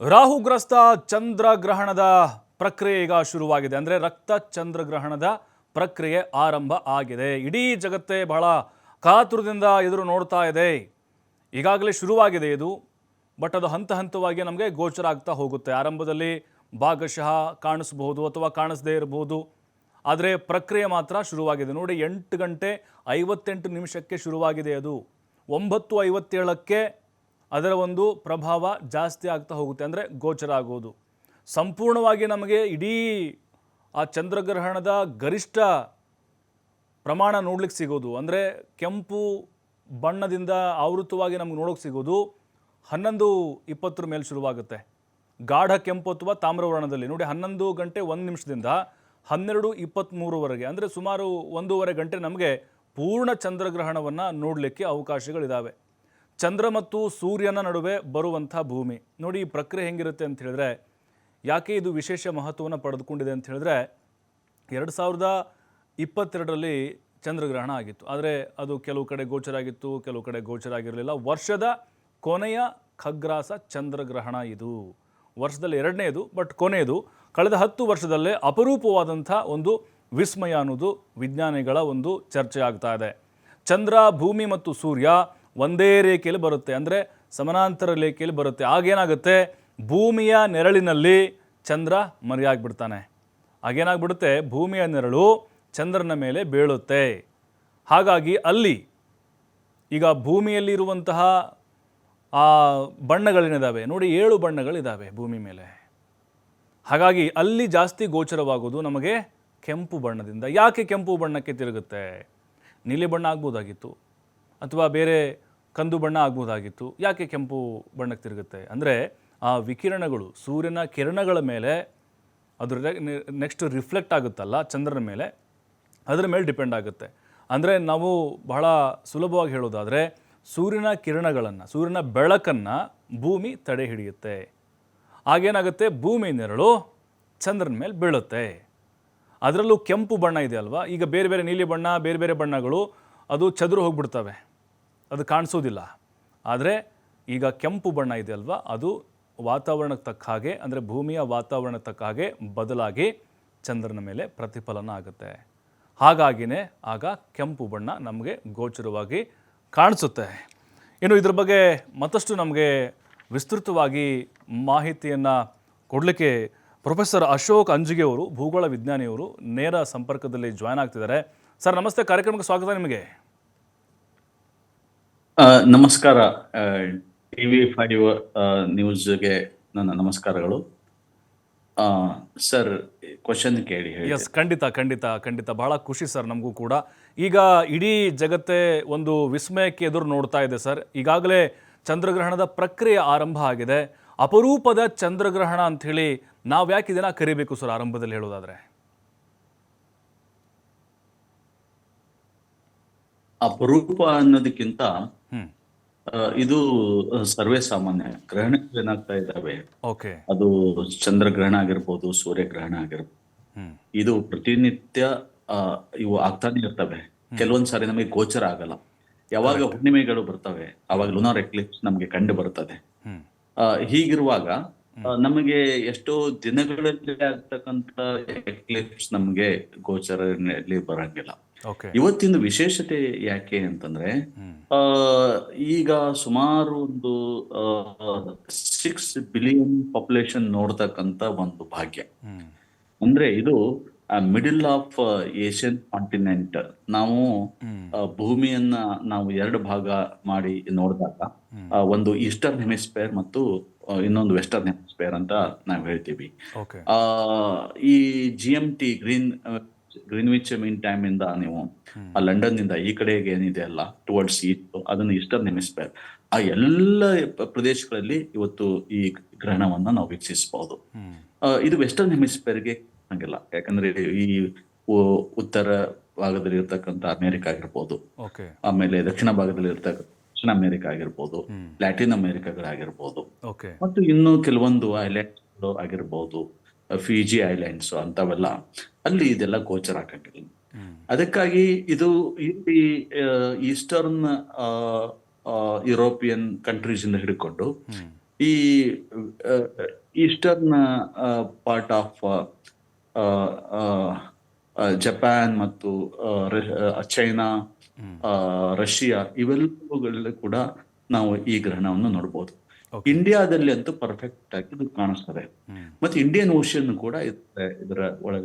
ರಾಹುಗ್ರಸ್ತ ಚಂದ್ರಗ್ರಹಣದ ಪ್ರಕ್ರಿಯೆ ಈಗ ಶುರುವಾಗಿದೆ. ಅಂದರೆ ರಕ್ತ ಚಂದ್ರಗ್ರಹಣದ ಪ್ರಕ್ರಿಯೆ ಆರಂಭ ಆಗಿದೆ. ಇಡೀ ಜಗತ್ತೇ ಬಹಳ ಕಾತುರದಿಂದ ಎದುರು ನೋಡ್ತಾ ಇದೆ. ಈಗಾಗಲೇ ಶುರುವಾಗಿದೆ ಇದು. ಬಟ್ ಅದು ಹಂತ ಹಂತವಾಗಿ ನಮಗೆ ಗೋಚರ ಆಗ್ತಾ ಹೋಗುತ್ತೆ. ಆರಂಭದಲ್ಲಿ ಭಾಗಶಃ ಕಾಣಿಸಬಹುದು ಅಥವಾ ಕಾಣಿಸದೇ ಇರಬಹುದು. ಆದರೆ ಪ್ರಕ್ರಿಯೆ ಮಾತ್ರ ಶುರುವಾಗಿದೆ. ನೋಡಿ, ಎಂಟು ಗಂಟೆ ಐವತ್ತೆಂಟು ನಿಮಿಷಕ್ಕೆ ಶುರುವಾಗಿದೆ ಅದು. ಒಂಬತ್ತು ಐವತ್ತೇಳಕ್ಕೆ ಅದರ ಒಂದು ಪ್ರಭಾವ ಜಾಸ್ತಿ ಆಗ್ತಾ ಹೋಗುತ್ತೆ ಅಂದರೆ ಗೋಚರ ಆಗೋದು. ಸಂಪೂರ್ಣವಾಗಿ ನಮಗೆ ಇಡೀ ಆ ಚಂದ್ರಗ್ರಹಣದ ಗರಿಷ್ಠ ಪ್ರಮಾಣ ನೋಡ್ಲಿಕ್ಕೆ ಸಿಗೋದು. ಅಂದರೆ ಕೆಂಪು ಬಣ್ಣದಿಂದ ಆವೃತವಾಗಿ ನಮ್ಗೆ ನೋಡೋಕೆ ಸಿಗೋದು ಹನ್ನೊಂದು ಇಪ್ಪತ್ತರ ಮೇಲೆ ಶುರುವಾಗುತ್ತೆ. ಗಾಢ ಕೆಂಪು ಅಥವಾ ತಾಮ್ರವರ್ಣದಲ್ಲಿ ನೋಡಿ, ಹನ್ನೊಂದು ಗಂಟೆ ಒಂದು ನಿಮಿಷದಿಂದ ಹನ್ನೆರಡು ಇಪ್ಪತ್ತ್ಮೂರುವರೆಗೆ ಅಂದರೆ ಸುಮಾರು ಒಂದೂವರೆ ಗಂಟೆ ನಮಗೆ ಪೂರ್ಣ ಚಂದ್ರಗ್ರಹಣವನ್ನು ನೋಡಲಿಕ್ಕೆ ಅವಕಾಶಗಳಿದ್ದಾವೆ ಚಂದ್ರ ಮತ್ತು ಸೂರ್ಯನ ನಡುವೆ ಬರುವಂಥ ಭೂಮಿ. ನೋಡಿ ಈ ಪ್ರಕ್ರಿಯೆ ಹೆಂಗಿರುತ್ತೆ ಅಂತ ಹೇಳಿದ್ರೆ, ಯಾಕೆ ಇದು ವಿಶೇಷ ಮಹತ್ವವನ್ನು ಪಡೆದುಕೊಂಡಿದೆ ಅಂತ ಹೇಳಿದ್ರೆ, ಎರಡು ಸಾವಿರದ ಇಪ್ಪತ್ತೆರಡರಲ್ಲಿ ಚಂದ್ರಗ್ರಹಣ ಆಗಿತ್ತು. ಆದರೆ ಅದು ಕೆಲವು ಕಡೆ ಗೋಚರ ಆಗಿತ್ತು, ಕೆಲವು ಕಡೆ ಗೋಚರ ಆಗಿರಲಿಲ್ಲ. ವರ್ಷದ ಕೊನೆಯ ಖಗ್ರಾಸ ಚಂದ್ರಗ್ರಹಣ ಇದು. ವರ್ಷದಲ್ಲಿ ಎರಡನೇದು, ಬಟ್ ಕೊನೆಯದು ಕಳೆದ ಹತ್ತು ವರ್ಷದಲ್ಲೇ ಅಪರೂಪವಾದಂಥ ಒಂದು ವಿಸ್ಮಯ ಅನ್ನೋದು ವಿಜ್ಞಾನಿಗಳ ಒಂದು ಚರ್ಚೆ ಆಗ್ತಾ ಇದೆ. ಚಂದ್ರ, ಭೂಮಿ ಮತ್ತು ಸೂರ್ಯ ಒಂದೇ ರೇಖೆಯಲ್ಲಿ ಬರುತ್ತೆ. ಅಂದರೆ ಸಮಾನಾಂತರ ರೇಖೆಯಲ್ಲಿ ಬರುತ್ತೆ. ಆಗೇನಾಗುತ್ತೆ ಭೂಮಿಯ ನೆರಳಿನಲ್ಲಿ ಚಂದ್ರ ಮರೆಯಾಗ್ಬಿಡ್ತಾನೆ. ಆಗೇನಾಗ್ಬಿಡುತ್ತೆ ಭೂಮಿಯ ನೆರಳು ಚಂದ್ರನ ಮೇಲೆ ಬೀಳುತ್ತೆ. ಹಾಗಾಗಿ ಅಲ್ಲಿ ಈಗ ಭೂಮಿಯಲ್ಲಿರುವಂತಹ ಆ ಬಣ್ಣಗಳೇನಿದ್ದಾವೆ ನೋಡಿ, ಏಳು ಬಣ್ಣಗಳಿದ್ದಾವೆ ಭೂಮಿ ಮೇಲೆ. ಹಾಗಾಗಿ ಅಲ್ಲಿ ಜಾಸ್ತಿ ಗೋಚರವಾಗೋದು ನಮಗೆ ಕೆಂಪು ಬಣ್ಣದಿಂದ. ಯಾಕೆ ಕೆಂಪು ಬಣ್ಣಕ್ಕೆ ತಿರುಗುತ್ತೆ? ನೀಲಿ ಬಣ್ಣ ಆಗ್ಬೋದಾಗಿತ್ತು. ಅಥವಾ ಬೇರೆ ಕಂದು ಬಣ್ಣ ಆಗ್ಬೋದಾಗಿತ್ತು. ಯಾಕೆ ಕೆಂಪು ಬಣ್ಣಕ್ಕೆ ತಿರುಗುತ್ತೆ? ಅಂದರೆ ಆ ವಿಕಿರಣಗಳು, ಸೂರ್ಯನ ಕಿರಣಗಳ ಮೇಲೆ ಅದರ ನೆಕ್ಸ್ಟ್ ರಿಫ್ಲೆಕ್ಟ್ ಆಗುತ್ತಲ್ಲ, ಚಂದ್ರನ ಮೇಲೆ, ಅದರ ಮೇಲೆ ಡಿಪೆಂಡ್ ಆಗುತ್ತೆ. ಅಂದರೆ ನಾವು ಬಹಳ ಸುಲಭವಾಗಿ ಹೇಳೋದಾದರೆ, ಸೂರ್ಯನ ಕಿರಣಗಳನ್ನು, ಸೂರ್ಯನ ಬೆಳಕನ್ನು ಭೂಮಿ ತಡೆ ಹಿಡಿಯುತ್ತೆ. ಆಗೇನಾಗುತ್ತೆ ಭೂಮಿ ನೆರಳು ಚಂದ್ರನ ಮೇಲೆ ಬೀಳುತ್ತೆ. ಅದರಲ್ಲೂ ಕೆಂಪು ಬಣ್ಣ ಇದೆ ಅಲ್ವಾ? ಈಗ ಬೇರೆ ಬೇರೆ ನೀಲಿ ಬಣ್ಣ, ಬೇರೆ ಬೇರೆ ಬಣ್ಣಗಳು, ಅದು ಚದುರು ಹೋಗ್ಬಿಡ್ತವೆ. ಅದು ಕಾಣಿಸೋದಿಲ್ಲ. ಆದರೆ ಈಗ ಕೆಂಪು ಬಣ್ಣ ಇದೆ ಅಲ್ವಾ? ಅದು ವಾತಾವರಣಕ್ಕೆ ತಕ್ಕ ಹಾಗೆ, ಅಂದರೆ ಭೂಮಿಯ ವಾತಾವರಣಕ್ಕೆ ತಕ್ಕ ಹಾಗೆ ಬದಲಾಗಿ ಚಂದ್ರನ ಮೇಲೆ ಪ್ರತಿಫಲನ ಆಗುತ್ತೆ. ಹಾಗಾಗಿನೇ ಆಗ ಕೆಂಪು ಬಣ್ಣ ನಮಗೆ ಗೋಚರವಾಗಿ ಕಾಣಿಸುತ್ತೆ. ಇನ್ನು ಇದ್ರ ಬಗ್ಗೆ ಮತ್ತಷ್ಟು ನಮಗೆ ವಿಸ್ತೃತವಾಗಿ ಮಾಹಿತಿಯನ್ನು ಕೊಡಲಿಕ್ಕೆ ಪ್ರೊಫೆಸರ್ ಅಶೋಕ್ ಅಂಜಿಗೆ ಅವರು, ಭೂಗೋಳ ವಿಜ್ಞಾನಿಯವರು ನೇರ ಸಂಪರ್ಕದಲ್ಲಿ ಜಾಯ್ನ್ ಆಗ್ತಿದ್ದಾರೆ. ಸರ್, ನಮಸ್ತೆ, ಕಾರ್ಯಕ್ರಮಕ್ಕೆ ಸ್ವಾಗತ ನಿಮಗೆ. ನಮಸ್ಕಾರ ಟಿವಿ ಫೈವ್ ನ್ಯೂಸ್ಗೆ ನನ್ನ ನಮಸ್ಕಾರಗಳು. ಸರ್, ಕ್ವಶನ್ ಕೇಳಿ ಹೇಳಿ ಎಸ್ ಖಂಡಿತ ಖಂಡಿತ ಖಂಡಿತ. ಬಹಳ ಖುಷಿ ಸರ್ ನಮಗೂ ಕೂಡ. ಈಗ ಇಡೀ ಜಗತ್ತೇ ಒಂದು ವಿಸ್ಮಯಕ್ಕೆ ಎದುರು ನೋಡ್ತಾ ಇದೆ ಸರ್. ಈಗಾಗಲೇ ಚಂದ್ರಗ್ರಹಣದ ಪ್ರಕ್ರಿಯೆ ಆರಂಭ ಆಗಿದೆ. ಅಪರೂಪದ ಚಂದ್ರಗ್ರಹಣ ಅಂಥೇಳಿ ನಾವು ಯಾಕೆ ಇದನ್ನ ಕರಿಬೇಕು ಸರ್ ಆರಂಭದಲ್ಲಿ ಹೇಳೋದಾದ್ರೆ? ಅಪರೂಪ ಅನ್ನೋದಕ್ಕಿಂತ ಇದು ಸರ್ವೇ ಸಾಮಾನ್ಯ. ಗ್ರಹಣಗಳು ಏನಾಗ್ತಾ ಇದ್ದಾವೆ? ಅದು ಚಂದ್ರಗ್ರಹಣ ಆಗಿರ್ಬೋದು ಸೂರ್ಯಗ್ರಹಣ ಆಗಿರ್ಬೋದು. ಇದು ಪ್ರತಿನಿತ್ಯ ಇವು ಆಗ್ತಾನೆ ಇರ್ತವೆ. ಕೆಲವೊಂದ್ಸಾರಿ ನಮಗೆ ಗೋಚರ ಆಗಲ್ಲ. ಯಾವಾಗ ಹುಣ್ಣಿಮೆಗಳು ಬರ್ತವೆ ಅವಾಗ ಲುನಾರ್ ಎಕ್ಲಿಪ್ಸ್ ನಮಗೆ ಕಂಡು ಬರ್ತದೆ. ಹೀಗಿರುವಾಗ ನಮಗೆ ಎಷ್ಟೋ ದಿನಗಳಲ್ಲಿ ಆಗ್ತಕ್ಕಂತ ಎಕ್ಲಿಪ್ಸ್ ನಮಗೆ ಗೋಚರಲ್ಲಿ ಬರಂಗಿಲ್ಲ. ಇವತ್ತಿನ ವಿಶೇಷತೆ ಯಾಕೆ ಅಂತಂದ್ರೆ ಆ ಈಗ ಸುಮಾರು ಒಂದು ಸಿಕ್ಸ್ ಬಿಲಿಯನ್ ಪಾಪ್ಯುಲೇಷನ್ ನೋಡ್ತಕ್ಕಂತ ಒಂದು ಭಾಗ್ಯ. ಅಂದ್ರೆ ಇದು ಮಿಡಿಲ್ ಆಫ್ ಏಷ್ಯನ್ ಕಾಂಟಿನೆಂಟ್ ನಾವು ಭೂಮಿಯನ್ನ ನಾವು ಎರಡು ಭಾಗ ಮಾಡಿ ನೋಡಿದಾಗ ಒಂದು ಈಸ್ಟರ್ನ್ ಹೆಮಿಸ್ಫೇರ್ ಮತ್ತು ಇನ್ನೊಂದು ವೆಸ್ಟರ್ನ್ ಹೆಮಿಸ್ಫೇರ್ ಅಂತ ನಾವು ಹೇಳ್ತೀವಿ. ಆ ಈ G M T green Greenwich mean time ಇಂದ ನೀವು ಆ ಲಂಡನ್ನಿಂದ ಈ ಕಡೆಗೆ ಏನಿದೆ ಅಲ್ಲ ಟುವರ್ಡ್ಸ್ ಈಸ್ಟ್ ಅದನ್ನು ಈಸ್ಟರ್ನ್ ಹೆಮಿಸ್ಫೇರ್ ಆ ಎಲ್ಲ ಪ್ರದೇಶಗಳಲ್ಲಿ ಇವತ್ತು ಈ ಗ್ರಹಣವನ್ನ ನಾವು ವೀಕ್ಷಿಸಬಹುದು ಇದು ವೆಸ್ಟರ್ನ್ ಹೆಮಿಸ್ಫೇರ್ಗೆ ಹಂಗಿಲ್ಲ ಯಾಕಂದ್ರೆ ಈ ಉತ್ತರ ಭಾಗದಲ್ಲಿ ಇರ್ತಕ್ಕಂಥ ಅಮೆರಿಕ ಆಗಿರ್ಬೋದು ಆಮೇಲೆ ದಕ್ಷಿಣ ಭಾಗದಲ್ಲಿ ಇರ್ತಕ್ಕಂಥ ದಕ್ಷಿಣ ಅಮೆರಿಕ ಆಗಿರ್ಬೋದು ಲ್ಯಾಟಿನ್ ಅಮೆರಿಕಗಳಾಗಿರ್ಬೋದು. ಮತ್ತು ಇನ್ನು ಕೆಲವೊಂದು ಐಲ್ಯಾಂಡ್ ಆಗಿರ್ಬೋದು. ಫಿಜಿ ಐಲ್ಯಾಂಡ್ಸ್ ಅಂತವೆಲ್ಲ ಅಲ್ಲಿ ಇದೆಲ್ಲ ಗೋಚರ ಆಗಂಗಿಲ್ಲ ಅದಕ್ಕಾಗಿ ಇದು ಈ ಈಸ್ಟರ್ನ್ ಯುರೋಪಿಯನ್ ಕಂಟ್ರೀಸ್ ಇಂದ ಹಿಡ್ಕೊಂಡು ಈ ಈಸ್ಟರ್ನ್ ಪಾರ್ಟ್ ಆಫ್ ಜಪಾನ್ ಮತ್ತು ಚೈನಾ ರಷ್ಯಾ ಇವೆಲ್ಲವುಗಳಲ್ಲೂ ಕೂಡ ನಾವು ಈ ಗ್ರಹಣವನ್ನು ನೋಡಬಹುದು ಇಂಡಿಯಾದಲ್ಲಿ ಅಂತೂ ಪರ್ಫೆಕ್ಟ್ ಆಗಿ ಇದು ಕಾಣಿಸ್ತದೆ. ಮತ್ತೆ ಇಂಡಿಯನ್ ಓಷನ್ ಕೂಡ ಇರುತ್ತೆ ಇದರ ಒಳಗೆ